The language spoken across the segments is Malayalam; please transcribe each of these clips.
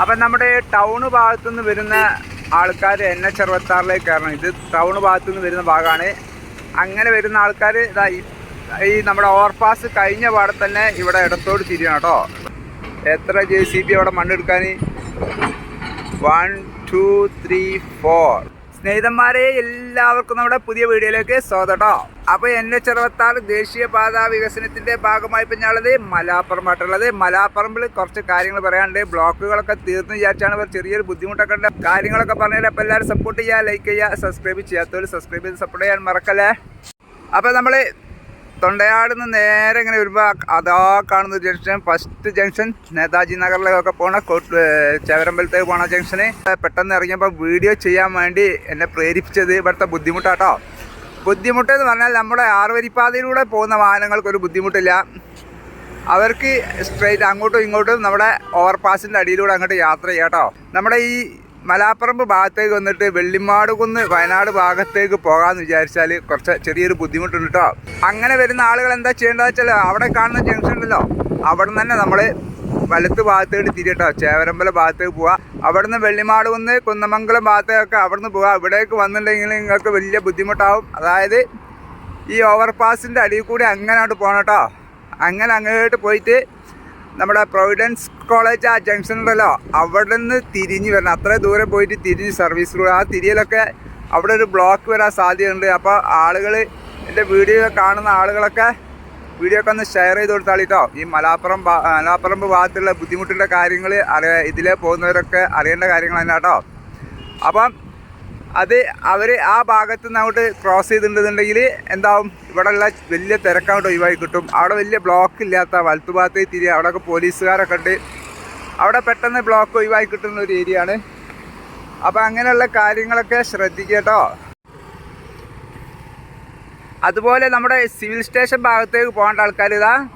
അപ്പം നമ്മുടെ ടൗൺ ഭാഗത്തുനിന്ന് വരുന്ന ആൾക്കാർ എൻ എച്ച് അറുപത്താറിലേക്ക് കയറണം. ഇത് ടൗൺ ഭാഗത്തുനിന്ന് വരുന്ന ഭാഗമാണ്. അങ്ങനെ വരുന്ന ആൾക്കാർ ഇതാ ഈ- നമ്മുടെ ഓവർപാസ് കഴിഞ്ഞ പാടെ തന്നെ ഇവിടെ ഇടത്തോട് തിരിയണം കേട്ടോ. എത്ര ജെ സി ബി അവിടെ മണ്ണെടുക്കാൻ? വൺ ടു ത്രീ ഫോർ സ്നേഹിതന്മാരെ എല്ലാവർക്കും നമ്മുടെ പുതിയ വീഡിയോയിലേക്ക് സ്വാഗതം. അപ്പൊ അപ്പോൾ എൻ എച്ച് അറുപത്താറ് ദേശീയപാത വികസനത്തിന്റെ ഭാഗമായി ഇപ്പം ഞാനുള്ളത് മലാപ്പുറമായിട്ടുള്ളത് മലാപ്പറമ്പിൽ കുറച്ച് കാര്യങ്ങൾ പറയാനുണ്ട്. ബ്ലോക്കുകളൊക്കെ തീർന്നു വിചാരിച്ചാണ് ഇവർ ചെറിയൊരു ബുദ്ധിമുട്ടൊക്കെ ഉണ്ട്. കാര്യങ്ങളൊക്കെ പറഞ്ഞാൽ അപ്പോൾ എല്ലാവരും സപ്പോർട്ട് ചെയ്യുക ലൈക്ക് ചെയ്യുക സബ്സ്ക്രൈബ് ചെയ്യാത്തവർ സബ്സ്ക്രൈബ് ചെയ്ത് സപ്പോർട്ട് ചെയ്യാൻ മറക്കല്ലേ? അപ്പോൾ നമ്മൾ തൊണ്ടയാട് നിന്ന് നേരെ ഇങ്ങനെ വരുമ്പോൾ അതാ കാണുന്ന ജംഗ്ഷൻ. ഫസ്റ്റ് ജംഗ്ഷൻ നേതാജി നഗറിലേക്കൊക്കെ പോണ ചേവരമ്പലത്തേക്ക് പോണ ജംഗ്ഷന്. പെട്ടെന്ന് ഇറങ്ങിയപ്പോൾ വീഡിയോ ചെയ്യാൻ വേണ്ടി എന്നെ പ്രേരിപ്പിച്ചത് ഇവിടുത്തെ ബുദ്ധിമുട്ടാട്ടോ. ബുദ്ധിമുട്ട് എന്ന് പറഞ്ഞാൽ നമ്മുടെ ആറുവരിപ്പാതയിലൂടെ പോകുന്ന വാഹനങ്ങൾക്ക് ഒരു ബുദ്ധിമുട്ടില്ല. അവർക്ക് സ്ട്രെയിറ്റ് അങ്ങോട്ടും ഇങ്ങോട്ടും നമ്മുടെ ഓവർപാസിന്റെ അടിയിലൂടെ അങ്ങോട്ട് യാത്ര ചെയ്യാം കേട്ടോ നമ്മുടെ ഈ മലാപ്പറമ്പ് ഭാഗത്തേക്ക് വന്നിട്ട് വെള്ളിമാട് കുന്ന് വയനാട് ഭാഗത്തേക്ക് പോകാമെന്ന് വിചാരിച്ചാൽ കുറച്ച് ചെറിയൊരു ബുദ്ധിമുട്ടുണ്ട് കേട്ടോ അങ്ങനെ വരുന്ന ആളുകൾ എന്താ ചെയ്യേണ്ടതെന്ന് വെച്ചാൽ അവിടെ കാണുന്ന ജംഗ്ഷൻ ഉണ്ടല്ലോ. അവിടെ നിന്ന് തന്നെ നമ്മൾ വലത്ത് ഭാഗത്തേക്ക് തിരിയട്ടോ ചേവരമ്പല ഭാഗത്തേക്ക് പോവാം. അവിടുന്ന് വെള്ളിമാട് കുന്ന് കുന്നമംഗലം ഭാഗത്തേക്കൊക്കെ അവിടുന്ന് പോവാം. ഇവിടേക്ക് വന്നിട്ടുണ്ടെങ്കിൽ നിങ്ങൾക്ക് വലിയ ബുദ്ധിമുട്ടാവും. അതായത് ഈ ഓവർപാസിന്റെ അടിയിൽ കൂടി അങ്ങനെ അങ്ങോട്ട് പോകണം കേട്ടോ അങ്ങനെ അങ്ങോട്ട് പോയിട്ട് നമ്മുടെ പ്രൊവിഡൻസ് കോളേജ് ആ ജംഗ്ഷൻ ഉണ്ടല്ലോ. അവിടെ നിന്ന് തിരിഞ്ഞ് വരണം. അത്ര ദൂരം പോയിട്ട് തിരിഞ്ഞ് സർവീസ് റോഡ് ആ തിരിയലൊക്കെ അവിടെ ഒരു ബ്ലോക്ക് വരാൻ സാധ്യതയുണ്ട്. അപ്പോൾ ആളുകൾ എന്റെ വീഡിയോ കാണുന്ന ആളുകളൊക്കെ വീഡിയോ ഒക്കെ ഒന്ന് ഷെയർ ചെയ്ത് കൊടുത്താൽ കേട്ടോ ഈ മലാപ്പുറം മലാപ്പുറം ഭാഗത്തുള്ള ബുദ്ധിമുട്ടിന്റെ കാര്യങ്ങൾ അറിയാ ഇതിലേ പോകുന്നവരൊക്കെ അറിയേണ്ട കാര്യങ്ങൾ തന്നെ കേട്ടോ അപ്പം അത് അവർ ആ ഭാഗത്ത് നിന്ന് അങ്ങോട്ട് ക്രോസ് ചെയ്തിട്ടുണ്ടെന്നുണ്ടെങ്കിൽ എന്താവും? ഇവിടെയുള്ള വലിയ തിരക്കങ്ങോട്ട് ഒഴിവായി കിട്ടും. അവിടെ വലിയ ബ്ലോക്ക് ഇല്ലാത്ത വലത്തു ഭാഗത്തേക്ക് അവിടെ അവിടെയൊക്കെ പോലീസുകാരൊക്കെ ഉണ്ട്. അവിടെ പെട്ടെന്ന് ബ്ലോക്ക് ഒഴിവായി കിട്ടുന്ന ഒരു ഏരിയ ആണ്. അപ്പോൾ അങ്ങനെയുള്ള കാര്യങ്ങളൊക്കെ ശ്രദ്ധിക്കട്ടോ കേട്ടോ. അതുപോലെ നമ്മുടെ സിവിൽ സ്റ്റേഷൻ ഭാഗത്തേക്ക് പോകേണ്ട ആൾക്കാർ ഇതാ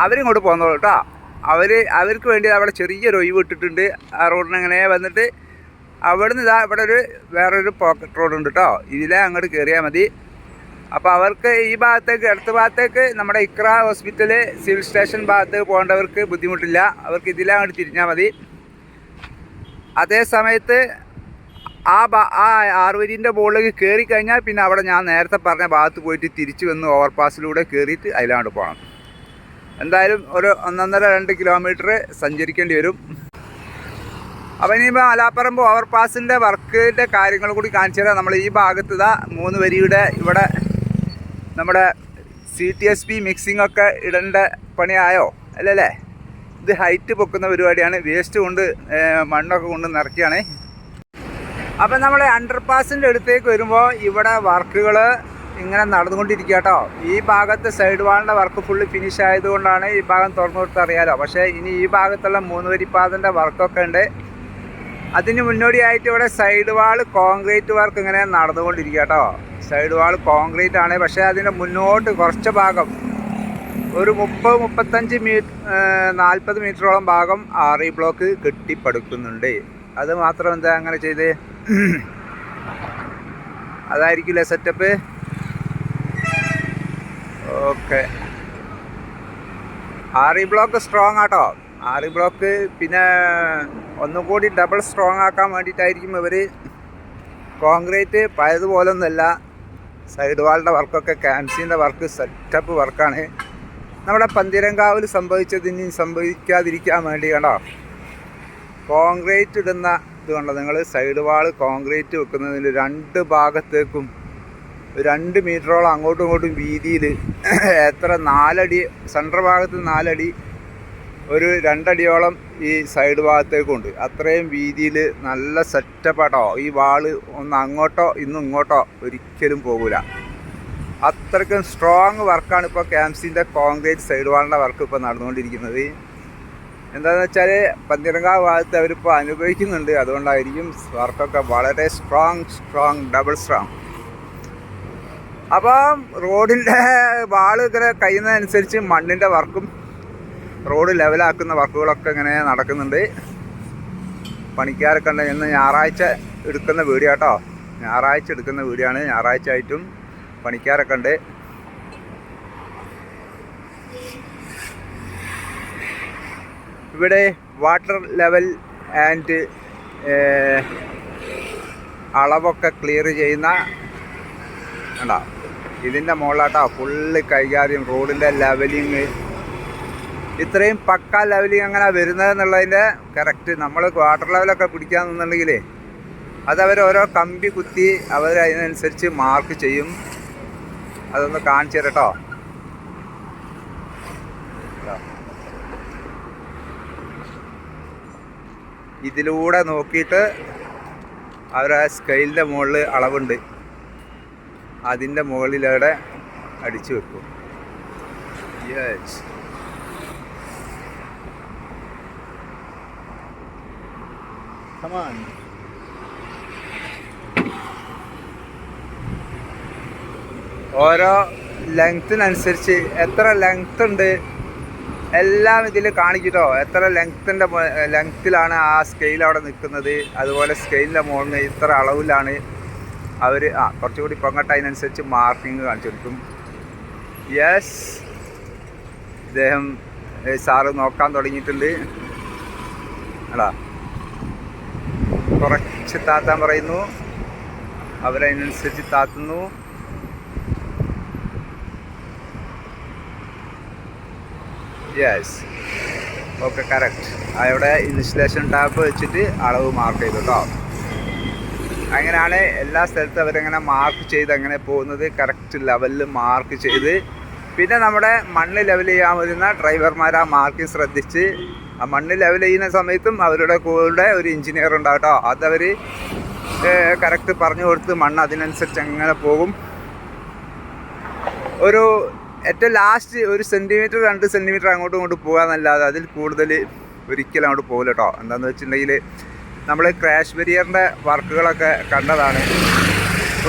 അവരിങ്ങോട്ട് പോകുന്നോളൂ കേട്ടോ. അവർ അവർക്ക് വേണ്ടി അവിടെ ചെറിയൊരു ഒഴിവ് ഇട്ടിട്ടുണ്ട്. ആ റോഡിന് അങ്ങനെ വന്നിട്ട് അവിടുന്ന് ഇതാ ഇവിടെ ഒരു വേറൊരു പോക്കറ്റ് റോഡ് ഉണ്ട് കേട്ടോ ഇതിലെ അങ്ങോട്ട് കയറിയാൽ മതി. അപ്പോൾ അവർക്ക് ഈ ഭാഗത്തേക്ക് അടുത്ത ഭാഗത്തേക്ക് നമ്മുടെ ഇക്ര ഹോസ്പിറ്റൽ സിവിൽ സ്റ്റേഷൻ ഭാഗത്തേക്ക് പോകേണ്ടവർക്ക് ബുദ്ധിമുട്ടില്ല. അവർക്ക് ഇതിലെ അങ്ങോട്ട് തിരിഞ്ഞാൽ മതി. അതേ സമയത്ത് ആ ആ ആറുവരിന്റെ മുകളിലേക്ക് കയറി കഴിഞ്ഞാൽ പിന്നെ അവിടെ ഞാൻ നേരത്തെ പറഞ്ഞ ഭാഗത്ത് പോയിട്ട് തിരിച്ചു വന്ന് ഓവർപാസിലൂടെ കയറിയിട്ട് അതിലാണ്ട് പോകണം എന്തായാലും ഒരു ഒന്നൊന്നര രണ്ട് കിലോമീറ്റർ സഞ്ചരിക്കേണ്ടി വരും. അപ്പോൾ ഇനിയിപ്പോൾ അലാപ്പറമ്പ് ഓവർപാസിന്റെ വർക്കിന്റെ കാര്യങ്ങൾ കൂടി കാണിച്ചു തരാം. നമ്മൾ ഈ ഭാഗത്ത് ഇതാ മൂന്ന് വരിയുടെ ഇവിടെ നമ്മുടെ C T S P mixing ഒക്കെ ഇടേണ്ട പണിയായോ? അല്ലല്ലേ? ഇത് ഹൈറ്റ് പൊക്കുന്ന പരിപാടിയാണ്. വേസ്റ്റ് കൊണ്ട് മണ്ണൊക്കെ കൊണ്ട് നിറയ്ക്കുകയാണ്. അപ്പം നമ്മൾ അണ്ടർപാസിന്റെ അടുത്തേക്ക് വരുമ്പോൾ ഇവിടെ വർക്കുകൾ ഇങ്ങനെ നടന്നുകൊണ്ടിരിക്കുക കേട്ടോ ഈ ഭാഗത്ത് സൈഡ് വാളിന്റെ വർക്ക് ഫുള്ള് ഫിനിഷ് ആയതുകൊണ്ടാണ് ഈ ഭാഗം തുറന്നു കൊടുത്ത് അറിയാലോ. പക്ഷേ ഇനി ഈ ഭാഗത്തുള്ള മൂന്ന് വരിപ്പാതിന്റെ വർക്കൊക്കെ ഉണ്ട്. അതിന് മുന്നോടിയായിട്ട് ഇവിടെ സൈഡ് വാൾ കോൺക്രീറ്റ് വർക്ക് ഇങ്ങനെ നടന്നുകൊണ്ടിരിക്കുക കേട്ടോ സൈഡ് വാൾ കോൺക്രീറ്റ് ആണ്. പക്ഷേ അതിന്റെ മുന്നോട്ട് കുറച്ച് ഭാഗം ഒരു മുപ്പത് മുപ്പത്തഞ്ച് മീറ്റർ നാൽപ്പത് മീറ്ററോളം ഭാഗം ഇ ബ്ലോക്ക് കെട്ടിപ്പടുക്കുന്നുണ്ട്. അത് മാത്രം എന്താ അങ്ങനെ ചെയ്ത്? അതായിരിക്കില്ലേ setup okay E block strong ആട്ടോ. ഇ ബ്ലോക്ക് പിന്നെ ഒന്നും കൂടി ഡബിൾ സ്ട്രോങ് ആക്കാൻ വേണ്ടിയിട്ടായിരിക്കും ഇവർ കോൺക്രീറ്റ് പഴയതുപോലൊന്നുമല്ല. സൈഡ് വാളിന്റെ വർക്കൊക്കെ ക്യാൻസിന്റെ വർക്ക് സെറ്റപ്പ് വർക്കാണ് നമ്മുടെ പന്തിരങ്കാവിൽ സംഭവിച്ചതിന് സംഭവിക്കാതിരിക്കാൻ വേണ്ടി കണ്ടോ? കോൺക്രീറ്റ് ഇടുന്ന ഇത് കണ്ടോ നിങ്ങൾ സൈഡ് വാൾ കോൺക്രീറ്റ് വെക്കുന്നതിൽ രണ്ട് ഭാഗത്തേക്കും രണ്ട് മീറ്ററോളം അങ്ങോട്ടും ഇങ്ങോട്ടും വീതിയിൽ എത്ര നാലടി സെൻട്രൽ ഭാഗത്ത് നാലടി ഒരു രണ്ടടിയോളം ഈ സൈഡ് ഭാഗത്തേക്കുണ്ട്. അത്രയും വീതിയിൽ നല്ല സെറ്റപ്പാട്ടോ. ഈ വാൾ ഒന്ന് അങ്ങോട്ടോ ഇന്നും ഇങ്ങോട്ടോ ഒരിക്കലും പോകില്ല അത്രയ്ക്കും സ്ട്രോങ് വർക്കാണ് ഇപ്പോൾ ക്യാംസിന്റെ കോൺക്രീറ്റ് സൈഡ് വാളിന്റെ വർക്ക് ഇപ്പോൾ നടന്നുകൊണ്ടിരിക്കുന്നത്. എന്താണെന്ന് വെച്ചാൽ പന്തിരങ്കാവ് ഭാഗത്ത് അവരിപ്പോൾ അനുഭവിക്കുന്നുണ്ട്. അതുകൊണ്ടായിരിക്കും വർക്കൊക്കെ വളരെ സ്ട്രോങ് സ്ട്രോങ് ഡബിൾ സ്ട്രോങ് അപ്പം റോഡിന്റെ വാൾ ഇങ്ങനെ കഴിയുന്നതനുസരിച്ച് മണ്ണിന്റെ വർക്കും റോഡ് ലെവലാക്കുന്ന വർക്കുകളൊക്കെ ഇങ്ങനെ നടക്കുന്നുണ്ട്. പണിക്കാരൊക്കെ ഉണ്ട്. ഇന്ന് ഞായറാഴ്ച എടുക്കുന്ന വീഡിയോ കേട്ടോ ഞായറാഴ്ച എടുക്കുന്ന വീഡിയോ ആണ്. ഞായറാഴ്ച ആയിട്ടും പണിക്കാരൊക്കെ ഉണ്ട്. ഇവിടെ വാട്ടർ ലെവൽ ആൻഡ് അളവൊക്കെ ക്ലിയർ ചെയ്യുന്ന കണ്ടോ? ഇതിന്റെ മുകളിലാട്ടോ. ഫുള്ള് കൈകാര്യം. റോഡിന്റെ ലെവലിങ് ഇത്രയും പക്ക ലെവലിൽ അങ്ങനെ വരുന്നത് എന്നുള്ളതിന്റെ കറക്റ്റ് നമ്മൾ വാട്ടർ ലെവലൊക്കെ പിടിക്കാന്നുണ്ടെങ്കിലേ അതവർ ഓരോ കമ്പി കുത്തി അവർ അതിനനുസരിച്ച് മാർക്ക് ചെയ്യും. അതൊന്ന് കാണിച്ചു തരട്ടോ ഇതിലൂടെ നോക്കിയിട്ട് അവർ ആ സ്കെയിലിന്റെ മുകളിൽ അളവുണ്ട്. അതിന്റെ മുകളിലവിടെ അടിച്ചു വെക്കും. Yes Come on. ഓരോ ലെങ്ത്തിനനുസരിച്ച് എത്ര ലെങ്ത് ഉണ്ട് എല്ലാം ഇതിൽ കാണിക്കട്ടോ. എത്ര ലെങ്ത്തിന്റെ ലെങ്ത്തിലാണ് ആ സ്കെയിൽ അവിടെ നിൽക്കുന്നത്. അതുപോലെ സ്കെയിലിന്റെ മുകളിൽ ഇത്ര അളവിലാണ് അവർ ആ കുറച്ചുകൂടി പൊങ്ങട്ട്. അതിനനുസരിച്ച് മാർക്കിങ് കാണിച്ചു കൊടുക്കും. യെസ് ഇദ്ദേഹം സാറ് നോക്കാൻ തുടങ്ങിയിട്ടുണ്ട്. അടാ കുറച്ച് താത്താൻ പറയുന്നു. അവരതിനനുസരിച്ച് താത്തുന്നു. യെസ് ഓക്കെ കറക്റ്റ് അവിടെ ഇൻസ്റ്റലേഷൻ ടാപ്പ് വെച്ചിട്ട് അളവ് മാർക്ക് ചെയ്തു കേട്ടോ അങ്ങനെയാണ് എല്ലാ സ്ഥലത്തും അവരങ്ങനെ മാർക്ക് ചെയ്ത് അങ്ങനെ പോകുന്നത്. കറക്റ്റ് ലെവലിൽ മാർക്ക് ചെയ്ത്. പിന്നെ നമ്മുടെ മണ്ണ് ലെവൽ ചെയ്യാൻ വരുന്ന ഡ്രൈവർമാർ ആ മാർക്ക് ശ്രദ്ധിച്ച് ആ മണ്ണ് ലെവൽ ചെയ്യുന്ന സമയത്തും അവരുടെ കൂടെ ഒരു എഞ്ചിനീയർ ഉണ്ടാവും കേട്ടോ അതവർ കറക്റ്റ് പറഞ്ഞു കൊടുത്ത് മണ്ണ് അതിനനുസരിച്ച് അങ്ങനെ പോകും. ഒരു ഏറ്റവും ലാസ്റ്റ് ഒരു സെന്റിമീറ്റർ രണ്ട് സെന്റിമീറ്റർ അങ്ങോട്ടും ഇങ്ങോട്ടും പോകാമെന്നല്ലാതെ അതിൽ കൂടുതൽ ഒരിക്കലും അങ്ങോട്ട് പോകില്ല കേട്ടോ എന്താണെന്ന് വെച്ചിട്ടുണ്ടെങ്കിൽ നമ്മൾ ക്രാഷ് ബരിയറിന്റെ വർക്കുകളൊക്കെ കണ്ടതാണ്.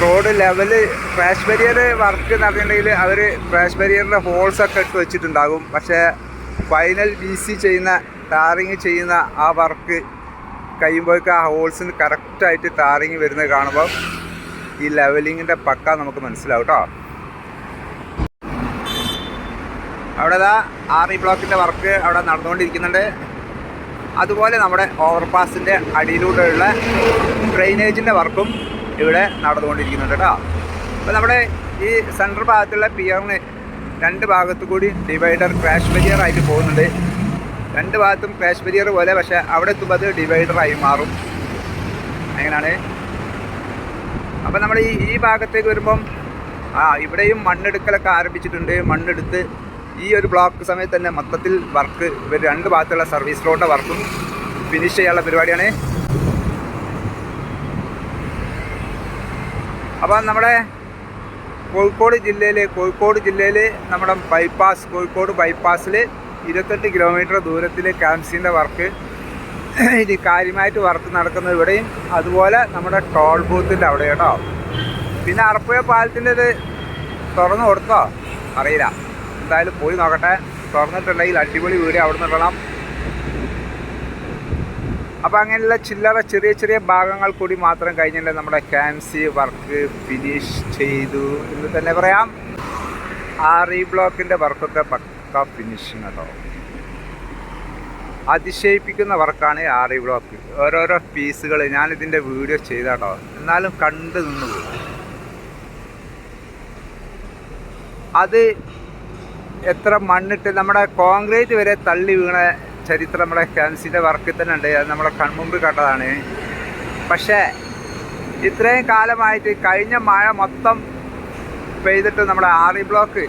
Road level crash barrier work എന്ന് പറഞ്ഞിട്ടുണ്ടെങ്കിൽ അവർ ക്രാഷ് ബരിയറിന്റെ ഹോൾസൊക്കെ ഇട്ട് വെച്ചിട്ടുണ്ടാകും. പക്ഷേ ഫൈനൽ ബി സി ചെയ്യുന്ന ടാറിങ് ചെയ്യുന്ന ആ വർക്ക് കഴിയുമ്പോഴേക്ക് ആ ഹോൾസിന് കറക്റ്റായിട്ട് ടാറിങ് വരുന്നത് കാണുമ്പോൾ ഈ ലെവലിങ്ങിന്റെ പക്ക നമുക്ക് മനസ്സിലാവും കേട്ടോ അവിടെ ദാ ആർ ഇ ബ്ലോക്കിന്റെ വർക്ക് അവിടെ നടന്നുകൊണ്ടിരിക്കുന്നുണ്ട്. അതുപോലെ നമ്മുടെ ഓവർപാസിന്റെ അടിയിലൂടെയുള്ള ഡ്രെയിനേജിന്റെ വർക്കും ഇവിടെ നടന്നുകൊണ്ടിരിക്കുന്നുണ്ട് കേട്ടോ അപ്പോൾ നമ്മുടെ ഈ സെൻട്രൽ ഭാഗത്തുള്ള പിയറിന് രണ്ട് ഭാഗത്തു കൂടി ഡിവൈഡർ ക്രാഷ് ബരിയർ ആയിട്ട് പോകുന്നുണ്ട്. രണ്ട് ഭാഗത്തും ക്രാഷ് ബരിയർ പോലെ പക്ഷേ അവിടെ എത്തുമ്പോൾ അത് ഡിവൈഡറായി മാറും. അങ്ങനെയാണ്. അപ്പം നമ്മൾ ഈ ഈ ഭാഗത്തേക്ക് വരുമ്പം ആ ഇവിടെയും മണ്ണെടുക്കലൊക്കെ ആരംഭിച്ചിട്ടുണ്ട്. മണ്ണെടുത്ത് ഈ ഒരു ബ്ലോക്ക് സമയത്ത് തന്നെ മൊത്തത്തിൽ വർക്ക് ഇവർ രണ്ട് ഭാഗത്തുള്ള സർവീസ് റോഡിന്റെ വർക്കും ഫിനിഷ് ചെയ്യാനുള്ള പരിപാടിയാണ്. അപ്പോൾ നമ്മുടെ കോഴിക്കോട് ജില്ലയിൽ കോഴിക്കോട് ജില്ലയിൽ നമ്മുടെ ബൈപ്പാസ് കോഴിക്കോട് ബൈപ്പാസിൽ ഇരുപത്തെട്ട് കിലോമീറ്റർ ദൂരത്തിൽ കാംസിന്റെ വർക്ക് ഇത് കാര്യമായിട്ട് വർക്ക് നടക്കുന്നത് ഇവിടെയും അതുപോലെ നമ്മുടെ ടോൾ ബൂത്തിന്റെ അവിടെ കേട്ടോ. പിന്നെ അറപ്പുഴ പാലത്തിന്റെ ഇത് തുറന്നു കൊടുത്തോ? അറിയില്ല. എന്തായാലും പോയി നോക്കട്ടെ. തുറന്നിട്ടുണ്ടെങ്കിൽ അടിപൊളി വീട് അവിടെ നിന്നിടണം അപ്പോൾ അങ്ങനെയുള്ള ചില്ലറ ചെറിയ ചെറിയ ഭാഗങ്ങൾ കൂടി മാത്രം കഴിഞ്ഞിട്ട് നമ്മുടെ ക്യാൻസി വർക്ക് ഫിനിഷ് ചെയ്തു എന്ന് തന്നെ പറയാം. ആ റീ ബ്ലോക്കിന്റെ വർക്കൊക്കെ പക്ക ഫിനിഷിങ് കേട്ടോ അതിശയിപ്പിക്കുന്ന വർക്കാണ് ഇ ബ്ലോക്ക് ഓരോരോ പീസുകൾ ഞാനിതിന്റെ വീഡിയോ ചെയ്താട്ടോ. എന്നാലും കണ്ടു നിന്നു പോകും. അത് എത്ര മണ്ണിട്ട് നമ്മുടെ കോൺക്രീറ്റ് വരെ തള്ളി വീണ ചരിത്രം നമ്മുടെ ക്യാൻസിന്റെ വർക്കിൽ തന്നെ ഉണ്ട്. അത് നമ്മളെ കൺമുമ്പിൽ കണ്ടതാണ്. പക്ഷേ ഇത്രയും കാലമായിട്ട് കഴിഞ്ഞ മഴ മൊത്തം പെയ്തിട്ട് നമ്മുടെ ആറി ബ്ലോക്ക്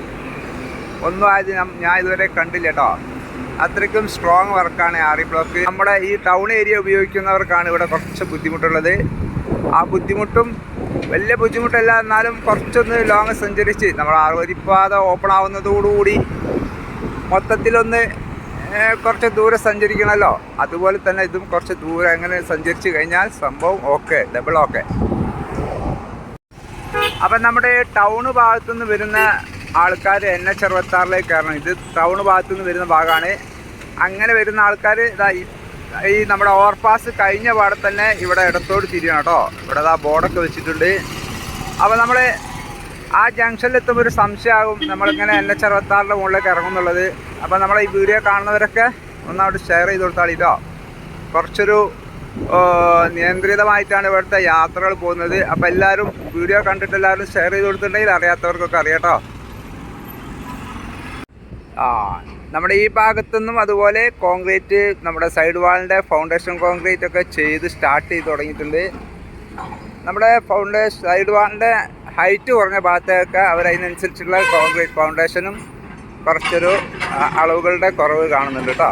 ഒന്നും ആയത് ഞാൻ ഇതുവരെ കണ്ടില്ല കേട്ടോ അത്രയ്ക്കും സ്ട്രോങ് വർക്കാണ് ആറി ബ്ലോക്ക് നമ്മുടെ ഈ ടൗൺ ഏരിയ ഉപയോഗിക്കുന്നവർക്കാണ് ഇവിടെ കുറച്ച് ബുദ്ധിമുട്ടുള്ളത്. ആ ബുദ്ധിമുട്ടും വലിയ ബുദ്ധിമുട്ടല്ല എന്നാലും കുറച്ചൊന്ന് ലോങ് സഞ്ചരിച്ച് നമ്മൾ ആറുവരിപ്പാത ഓപ്പൺ ആവുന്നതോടുകൂടി മൊത്തത്തിലൊന്ന് കുറച്ച് ദൂരെ സഞ്ചരിക്കണമല്ലോ അതുപോലെ തന്നെ ഇതും കുറച്ച് ദൂരെ അങ്ങനെ സഞ്ചരിച്ച് കഴിഞ്ഞാൽ സംഭവം ഓക്കെ ഡബിൾ ഓക്കെ അപ്പം നമ്മുടെ ടൗൺ ഭാഗത്തുനിന്ന് വരുന്ന ആൾക്കാർ എൻ എച്ച് അറുപത്താറിലേക്ക് കയറണം. ഇത് ടൗൺ ഭാഗത്തു നിന്ന് വരുന്ന ഭാഗമാണ്. അങ്ങനെ വരുന്ന ആൾക്കാർ ഇതാ ഈ നമ്മുടെ ഓവർപാസ് കഴിഞ്ഞ പാടെ തന്നെ ഇവിടെ ഇടത്തോട് തിരിയണം കേട്ടോ. ഇവിടെ ആ ബോർഡൊക്കെ വെച്ചിട്ടുണ്ട്. അപ്പോൾ നമ്മൾ ആ ജംഗ്ഷനിൽ എത്തുമ്പോൾ ഒരു സംശയമാകും നമ്മളിങ്ങനെ എൻ എച്ച് അറുപത്താറിന്റെ മുകളിലേക്ക് ഇറങ്ങും എന്നുള്ളത്. അപ്പോൾ നമ്മളെ ഈ വീഡിയോ കാണുന്നവരൊക്കെ ഒന്ന് അവിടെ ഷെയർ ചെയ്ത് കൊടുത്താൽ കേട്ടോ. കുറച്ചൊരു നിയന്ത്രിതമായിട്ടാണ് ഇവിടുത്തെ യാത്രകൾ പോകുന്നത്. അപ്പോൾ എല്ലാവരും വീഡിയോ കണ്ടിട്ട് എല്ലാവരും ഷെയർ ചെയ്ത് കൊടുത്തിട്ടുണ്ടെങ്കിൽ അറിയാത്തവർക്കൊക്കെ അറിയാട്ടോ ആ നമ്മുടെ ഈ ഭാഗത്തുനിന്നും അതുപോലെ കോൺക്രീറ്റ് നമ്മുടെ സൈഡ് വാളിന്റെ ഫൗണ്ടേഷൻ കോൺക്രീറ്റ് ഒക്കെ ചെയ്ത് സ്റ്റാർട്ട് ചെയ്ത് തുടങ്ങിയിട്ടുണ്ട്. നമ്മുടെ ഫൗണ്ടേഷൻ സൈഡ് വാളിന്റെ ഹൈറ്റ് കുറഞ്ഞ ഭാഗത്തൊക്കെ അവർ അതിനനുസരിച്ചുള്ള കോൺക്രീറ്റ് ഫൗണ്ടേഷനും കുറച്ചൊരു അളവുകളുടെ കുറവ് കാണുന്നുണ്ട് കേട്ടോ.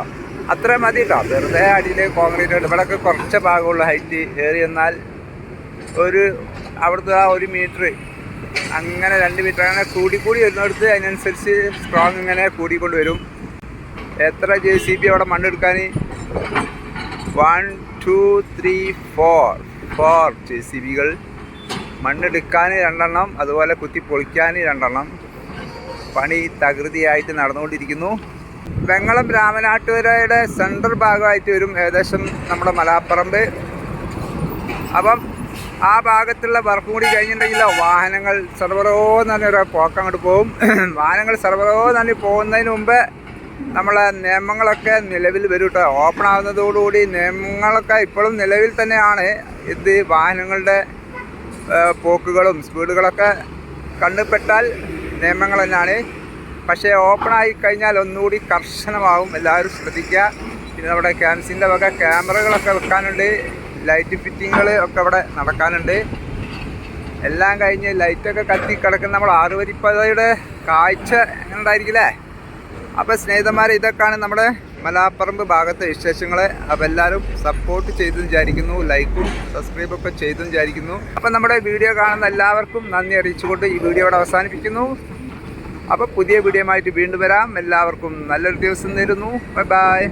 അത്ര മതി കേട്ടോ. വെറുതെ അടിയിൽ കോൺക്രീറ്റ് ഇവിടെയൊക്കെ കുറച്ച് ഭാഗമുള്ള ഹൈറ്റ് ഏറി എന്നാൽ ഒരു അവിടുത്തെ ആ ഒരു മീറ്റർ അങ്ങനെ രണ്ട് മീറ്റർ അങ്ങനെ കൂടി വരുന്നിടത്ത് അതിനനുസരിച്ച് സ്ട്രോങ് ഇങ്ങനെ കൂടിക്കൊണ്ട് വരും. എത്ര ജെ സി ബി അവിടെ മണ്ണെടുക്കാൻ one two three four four J C ബികൾ മണ്ണെടുക്കാൻ രണ്ടെണ്ണം അതുപോലെ കുത്തി പൊളിക്കാൻ രണ്ടെണ്ണം. പണി തകൃതിയായിട്ട് നടന്നുകൊണ്ടിരിക്കുന്നു. വെങ്ങളം രാമനാട്ടുകരയുടെ സെൻട്രൽ ഭാഗമായിട്ട് വരും ഏകദേശം നമ്മുടെ മലാപ്പറമ്പ്. അപ്പം ആ ഭാഗത്തുള്ള വർക്കും കൂടി കഴിഞ്ഞിട്ടുണ്ടെങ്കിൽ വാഹനങ്ങൾ സർവറോ തന്നെ പോക്ക് അങ്ങോട്ട് പോകും വാഹനങ്ങൾ സർവറോ തന്നെ പോകുന്നതിന് മുമ്പ് നമ്മളെ നിയമങ്ങളൊക്കെ നിലവിൽ വരും കേട്ടോ ഓപ്പൺ ആവുന്നതോടുകൂടി നിയമങ്ങളൊക്കെ ഇപ്പോഴും നിലവിൽ തന്നെയാണ്. ഇത് വാഹനങ്ങളുടെ പോക്കുകളും സ്പീഡുകളൊക്കെ കണ്ടുപെട്ടാൽ നിയമങ്ങൾ തന്നെയാണ്. പക്ഷേ ഓപ്പൺ ആയി കഴിഞ്ഞാൽ ഒന്നുകൂടി കർശനമാകും എല്ലാവരും ശ്രദ്ധിക്കുക. പിന്നെ നമ്മുടെ ക്യാൻസിന്റെ വക ക്യാമറകളൊക്കെ വെക്കാനുണ്ട്. ലൈറ്റ് ഫിറ്റിങ്ങുകൾ ഒക്കെ അവിടെ നടക്കാനുണ്ട്. എല്ലാം കഴിഞ്ഞ് ലൈറ്റൊക്കെ കത്തി കിടക്കുന്ന നമ്മൾ ആറുവരിപ്പതയുടെ കാഴ്ച ഉണ്ടായിരിക്കില്ലേ അപ്പോൾ സ്നേഹിതന്മാരെ ഇതൊക്കെയാണ് നമ്മുടെ മലാപ്പറമ്പ് ഭാഗത്തെ വിശേഷങ്ങൾ അപ്പോൾ എല്ലാവരും സപ്പോർട്ട് ചെയ്തു വിചാരിക്കുന്നു ലൈക്കും സബ്സ്ക്രൈബും ഒക്കെ ചെയ്തു വിചാരിക്കുന്നു. അപ്പോൾ നമ്മുടെ വീഡിയോ കാണുന്ന എല്ലാവർക്കും നന്ദി അറിയിച്ചുകൊണ്ട് ഈ വീഡിയോ ഇവിടെ അവസാനിപ്പിക്കുന്നു. അപ്പോൾ പുതിയ വീഡിയോ ആയിട്ട് വീണ്ടും വരാം. എല്ലാവർക്കും നല്ലൊരു ദിവസം നേരുന്നു. Bye bye